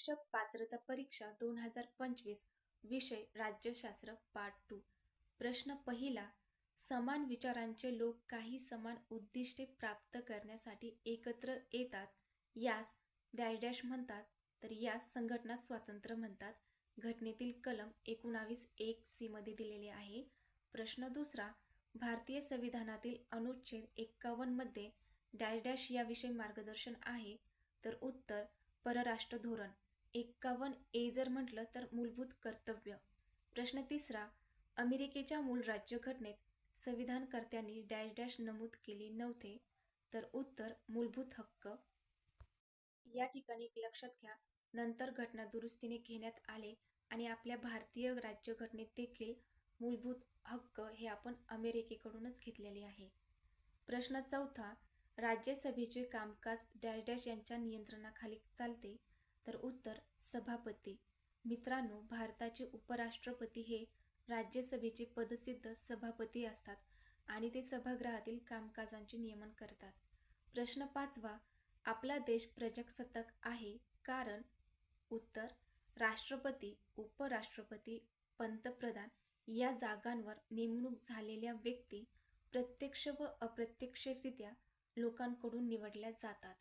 शिक्षक पात्रता परीक्षा दोन हजार पंचवीस विषय राज्यशास्त्र पार्ट टू प्रश्न पहिला समान विचारांचे लोक काही समान उद्दिष्टे प्राप्त करण्यासाठी एकत्र येतात यास डॅश डॅश म्हणतात तर यास संघटना स्वातंत्र्य म्हणतात. घटनेतील कलम एकोणावीस एक सी मध्ये दिलेले आहे. प्रश्न दुसरा भारतीय संविधानातील अनुच्छेद एक्कावन्नमध्ये डॅश डॅश याविषयी मार्गदर्शन आहे. तर उत्तर परराष्ट्र धोरण. एक्कावन्न ए जर म्हटलं तर मूलभूत कर्तव्य. प्रश्न तिसरा अमेरिकेच्या मूळ राज्यघटनेत संविधानकर्त्यांनी डॅश डॅश नमूद केले नव्हते तर उत्तर मूलभूत हक्क. या ठिकाणी एक लक्षात घ्या नंतर घटना दुरुस्तीने घेण्यात आले आणि आपल्या भारतीय राज्यघटनेत देखील मूलभूत हक्क हे आपण अमेरिकेकडूनच घेतलेले आहे. प्रश्न चौथा राज्यसभेचे कामकाज डॅश डॅश यांच्या नियंत्रणाखाली चालते तर उत्तर सभापती. मित्रांनो भारताचे उपराष्ट्रपती हे राज्यसभेचे पदसिद्ध सभापती असतात आणि ते सभागृहातील कामकाजांचे नियमन करतात. प्रश्न पाचवा आपला देश प्रजासत्ताक आहे कारण उत्तर राष्ट्रपती उपराष्ट्रपती पंतप्रधान या जागांवर नेमणूक झालेल्या व्यक्ती प्रत्यक्ष व अप्रत्यक्षरित्या लोकांकडून निवडल्या जातात.